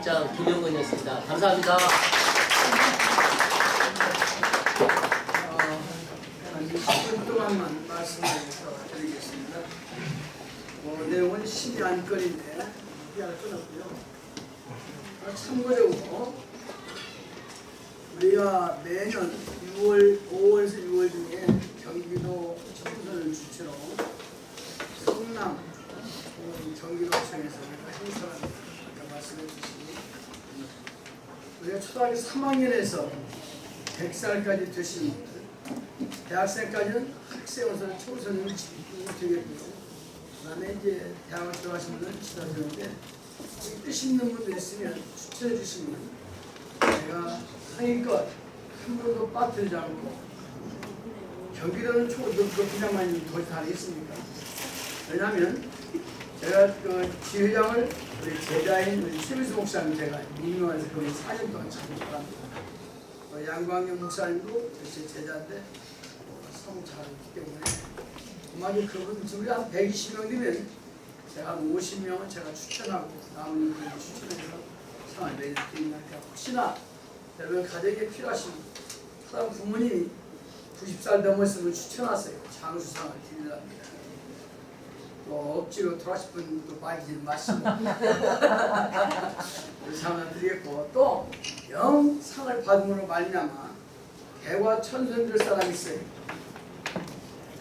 입장 김영근이었습니다. 감사합니다. 어, 한 20분 동안만 말씀을 드리겠습니다. 어, 내용은 심의 안건인데 피할 건 없고요. 어, 참고적으로 우리가 매년 6월, 5월에서 6월 중에 경기도 청소년 주체로 성남 어, 경기도청에서 아까 말씀해주신 우리가 초등학교 3학년에서 100살까지 되신 대학생까지는 학생으로서 청소년이 되겠고요. 그 다음에 이제 대학을 들어가신 분은 지도자인데 뜻 있는 분들 있으면 추천해 주시면 제가 상위권 한 번도 빠뜨리지 않고 경기도는 초 높이장만 도시 다 있습니까? 왜냐하면 제가 그 지회장을 우리 제자인 우리 최비수 목사님 제가 민명에서 거기 4년 동안 참 잘합니다. 어, 양광영 목사님도 제 제자인데 어, 성 잘했기 때문에 만약 그분 둘이 한 120명 되면 제가 한 50명은 제가 추천하고 남은 분을 추천해서 상을 내드리니까 혹시나 여러분 가정에 필요하신 사람 부모님이 90살 넘었으면 추천하세요. 장수상을 드리랍니다. 또 억지로 돌아가실 분도 많이 마시고 상을 드리겠고 또 영상을 받음으로 말미암아 대화 천선될 사람이 있어요.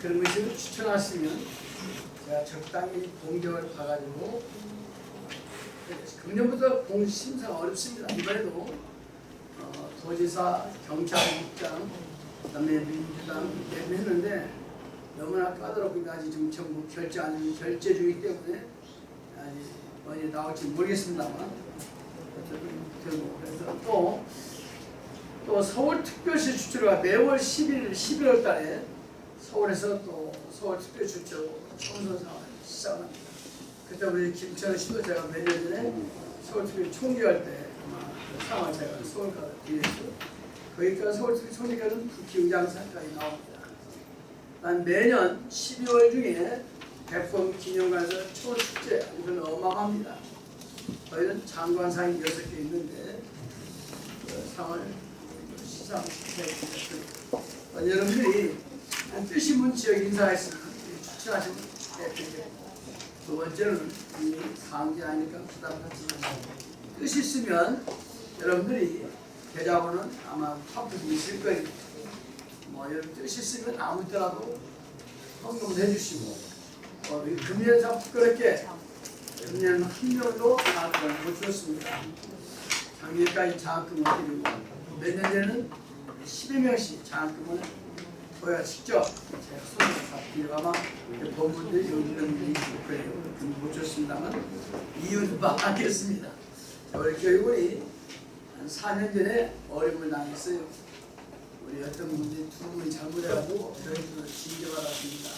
그런 것을 추천하시면 제가 적당히 공격을 봐가지고 금년부터 공심사가 어렵습니다. 이번에도 어, 도지사, 경찰국장, 그다음에 민주당 내했는데 너무나 까다롭고 아직 지금 정부 결제 안된 결제 중이기 때문에 아직 언제 나올지 모르겠습니다만 어쨌든 되고 그래서 또 또 서울특별시 주최가 매월 11일, 11월 달에 서울에서 또 서울특별시 주최로 청소상을 시작합니다. 그때 우리 김철 씨도 제가 몇 년 전에 서울특별시 총리할 때 아마 그 상을 제가 서울 가서 드렸죠. 거기까지 서울특별시 총리까지는 국회의장상까지 나옵니다. 난 매년 12월 중에 백범 기념관에서 초축제 이건 어마어마합니다. 저희는 장관상이 6개 있는데 그 상을 시상시켰습니다. 어, 여러분들이 뜻이 문 지역 인사했으면 추천하시면 되겠고 두 번째는 이 상기하니까 부담 갖지 마시고 뜻이 있으면 여러분들이 계좌번호는 아마 파프도 있을 거예요. 뭐 여러분 뜻이 있으면 아무 때라도 헌금을 해주시고 어, 이 금년 참 부끄럽게 금년 한 명도 장학금을 못 줬습니다. 작년까지 장학금을 드리고 몇 년 전에는 10여 명씩 장학금을 저희가 직접 제가 손으로 다 드려가마 본분들이 여기 있는 분들이. 못 줬습니다만 이유는 말하겠습니다. 우리 교육원이 한 4년 전에 어려움을 당했어요. 우리 어떤 분들이 두 분이 잘못해가지고 저희도 징계받았습니다.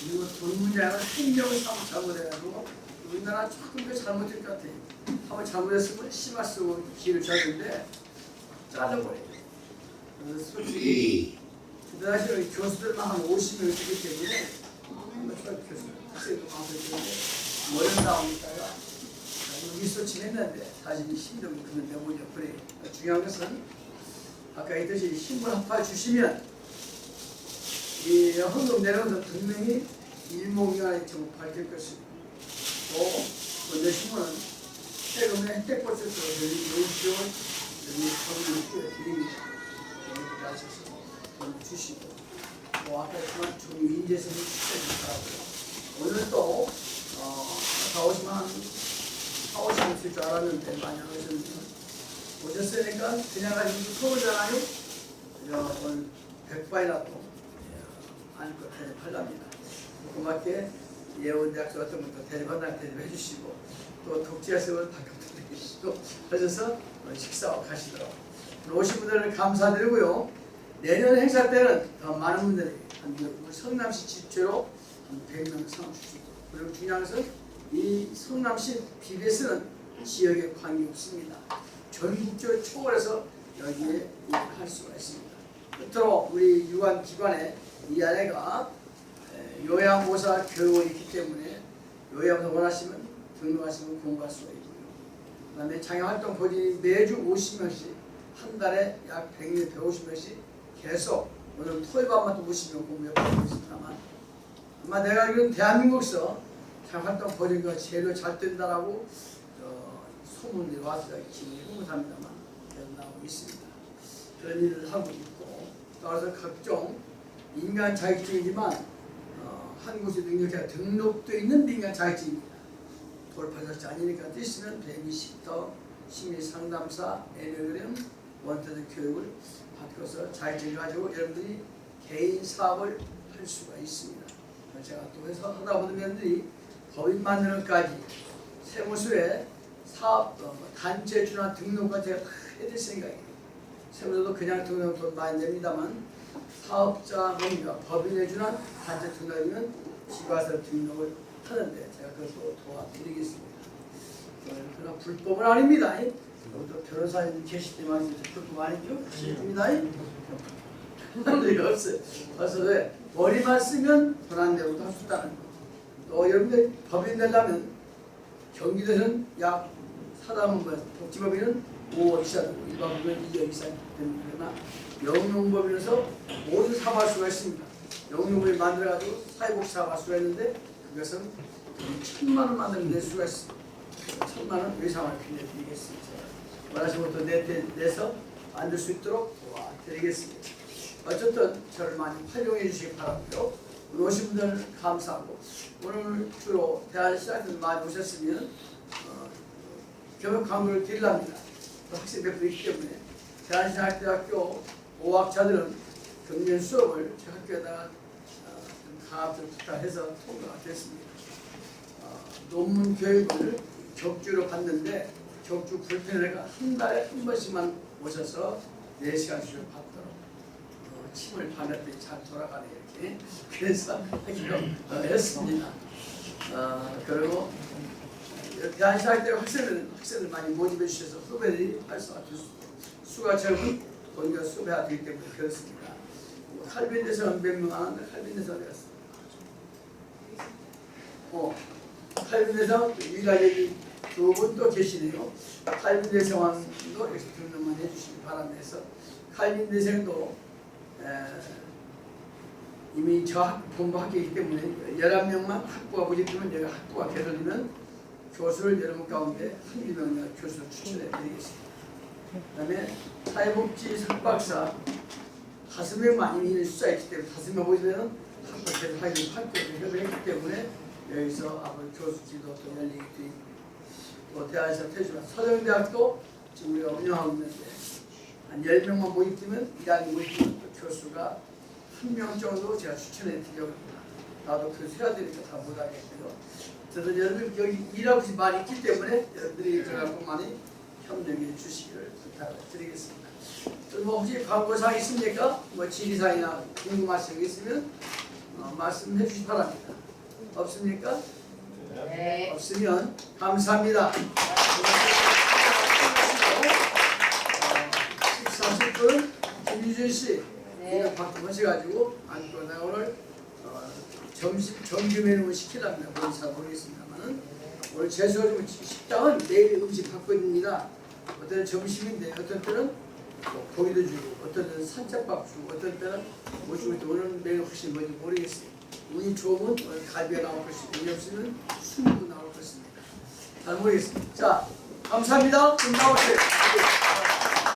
그리고 돈 문제는 행정을 참 잘못해가지고 우리나라 조금 더 잘못될 것 같아요. 한번 잘못했으면 심할 수 길을 졌는데 잘라버려요. 솔직히 대단하시는 교수들만 한 50명 있기 때문에 한번 교수 학생도 많기 때문에 모른 나오니까요. 미소치 했는데 사실 힘좀 그런 내보죠. 그래 중요한 것은 아까 했듯이 신분 합파 주시면 이 헌금 내려오면서 분명히 일목요한의 좀 밝힐 것이고 또 먼저 신문은 세금의 혜택 여기 지원 여기 서울을 드립니다. 가셔서 돈 주시고 또 아까 했지만 중인재선이 추천해주더라고요. 오늘 또 어, 가오시면 한 4, 50명 있을 줄 알았는데 안 오셨으니까 그냥 가지고 서울잖아요. 오늘 백바이라도 안고 대접하랍니다. 고맙게 예원대학교 어떤 분도 대접한다는 대접해 주시고 또 독재에서 바깥도 해주시고 하셔서 식사하고 가시더라고요. 오신 분들을 감사드리고요. 내년 행사 때는 더 많은 분들이 한 우리 성남시 집회로 한 100명 상 주시고 그리고 중요한 것은 이 성남시 BBS는 지역에 관계 없습니다. 전국적 초월해서 여기에 할 수가 있습니다. 끝으로 우리 유관 기관에 이 아이가 에, 요양보사 교육이 있기 때문에 요양보사 원하시면 등록하시면 공부할 수가 있고요. 그 다음에 장애활동 보지 매주 50명씩 한 달에 약 100명, 150명씩 계속 오늘 토요일 밤만 또 50명 공부하고 있습니다만 아마 내가 알기로는 대한민국에서 장애활동 보지가 제일 잘 된다라고 어, 소문이 와서 기분이 흐뭇합니다만 계속 나오고 있습니다. 그런 일을 하고 있고 따라서 각종 민간 자격증이지만 어, 한국에 능력자 등록돼 있는 민간 자격증입니다. 돌파자치 아니니까 뛰시면 베이비시터, 심리상담사, 에너그램, 원터드 교육을 받고서 자격증을 가지고 여러분들이 개인 사업을 할 수가 있습니다. 제가 또 해서 하다 보는 면들이 법인 만드는 것까지 세무서에 사업 어, 단체 주나 등록과 제가 다 해드릴 생각이에요. 세무서도 그냥 등록 돈 많이 냅니다만 사업자 뭡니까 법인에 주나 단체 등록이면 지과서 등록을 하는데 제가 그것도 도와드리겠습니다. 어, 그러나 불법은 아닙니다. 또 변호사님 계실 때만 불법 아니죠? 그런 데가 없어요. 그래서 왜 머리만 쓰면 수 있다는 거. 또 여러분들 법인 되려면 경기도에서는 약 사단법원, 복지법인은 5억 이상, 일반법인은 2억 이상 됩니다. 그러나 영농법인에서 모든 사과수가 있습니다. 영농법인 만들어가지고 사회복지 사과수가 있는데 그것은 천만 원 만들면 낼 수가 있습니다. 천만 원 외상을 빌려드리겠습니다. 원하시면 또 내, 내, 내서 만들 수 있도록 도와드리겠습니다. 어쨌든 저를 많이 활용해 주시기 바라고요. 오늘 오신 분들 감사하고 오늘 주로 대한시장에서 많이 오셨으면 어, 교육 강의를 드리랍니다. 또 학생 몇분 있기 때문에 대한시장대학교 5학자들은 경연 수업을 제 학교에다가 어, 좀 강압을 부탁해서 통과가 됐습니다. 어, 논문 교육을 격주로 받는데 격주 불편해가 한 달에 한 번씩만 오셔서 4시간씩 받도록 어, 침을 바늘들이 잘 돌아가네 이렇게 그래서 하기로 어, 했습니다. 어, 그리고 대한시학 때 학생들 학생들 많이 모집해 주셔서 후배들이 활성화 될 수 수가 적은 돈과 수배가 되기 때문에 그렇습니다. 뭐 할빈대서 몇명 하는데 할빈대서 어디 갔어? 어, 할빈대서 유일하게 두 분 또 계시네요. 칼빈대성왕도 여기서 등록만 해주시기 바라면서 칼빈대생도 이미 저 학- 본부 학교이기 때문에 11명만 학부가 모집되면 내가 학부가 개설되면 교수를 여러분 가운데 한두 명이나 교수를 추천해 드리겠습니다. 그 다음에 사회복지 석박사 다섯 명만 이미 숫자 있기 때문에 다섯 명 모집되면 학부 개설하기 학교를 협의했기 때문에 여기서 앞으로 교수지도 또 열리게 되어 또 대학에서 퇴출한 서정대학도 지금 우리가 운영하고 있는데 한 10명만 모집되면 1학년 모집되면 또 교수가 한 명 정도 제가 추천해 드리려고 합니다. 나도 교수 해야 되니까 다 못하겠고요. 저도 여러분 여기 일하고 싶은 말이 있기 때문에 여러분들이 들어가고 많이 협력해 주시기를 부탁을 드리겠습니다. 또뭐 혹시 광고사항 있습니까? 뭐 지리사항이나 궁금하신 게 있으면 어, 말씀해 주시기 바랍니다. 없습니까? 네. 없으면 감사합니다. 14분 김유준 씨 네. 이거 바꾸셔가지고 안고 나 오늘 어, 점심 정규 메뉴를 시키랍니다. 뭔지 잘 모르겠습니다만은 오늘 좀 식당은 매일 음식 바꿔줍니다. 어떤 점심인데 어떤 때는 뭐 고기도 주고 어떤 때는 산적밥 주고 어떤 때는 뭐 주고 또 오늘 메뉴 혹시 뭔지 모르겠어요. 운이 좋으면 오늘 갈비가 나올 것이고 운이 없으면 순도 나올 것입니다. 잘 모르겠습니다. 자 감사합니다. 좀 나오세요.